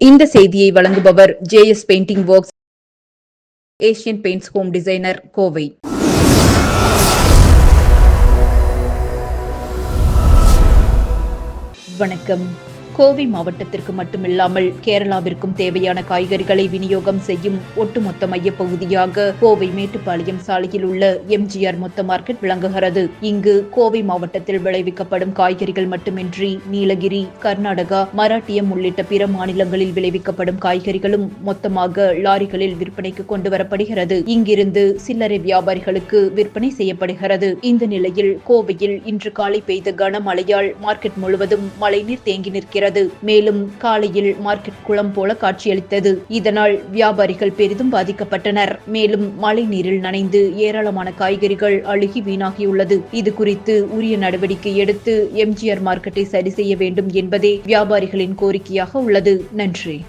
இந்த செய்தியை வழங்குபவர் JS painting works Asian Paints home designer Kovai. வணக்கம். கோவை மாவட்டத்திற்கு மட்டுமில்லாமல் கேரளாவிற்கும் தேவையான காய்கறிகளை விநியோகம் செய்யும் ஒட்டுமொத்த மையப்பகுதியாக கோவை மேட்டுப்பாளையம் சாலையில் உள்ள எம்ஜிஆர் மொத்த மார்க்கெட் விளங்குகிறது. இங்கு கோவை மாவட்டத்தில் விளைவிக்கப்படும் காய்கறிகள் மட்டுமின்றி நீலகிரி கர்நாடகா மராட்டியம் உள்ளிட்ட பிற மாநிலங்களில் விளைவிக்கப்படும் காய்கறிகளும் மொத்தமாக லாரிகளில் விற்பனைக்கு கொண்டு வரப்படுகிறது இங்கிருந்து சில்லறை வியாபாரிகளுக்கு விற்பனை செய்யப்படுகிறது. இந்த நிலையில் கோவையில் இன்று காலை பெய்த கனமழையால் மார்க்கெட் முழுவதும் மழைநீர் தேங்கி நிற்கிறது. மேலும் காலையில் மார்க்கெட் குளம் போல காட்சியளித்தது. இதனால் வியாபாரிகள் பெரிதும் பாதிக்கப்பட்டனர். மேலும் மழை நீரில் நனைந்து ஏராளமான காய்கறிகள் அழுகி வீணாகியுள்ளது. இது குறித்து உரிய நடவடிக்கை எடுத்து எம்ஜிஆர் மார்க்கெட்டை சரி செய்ய வேண்டும் என்பதே வியாபாரிகளின் கோரிக்கையாக உள்ளது. நன்றி.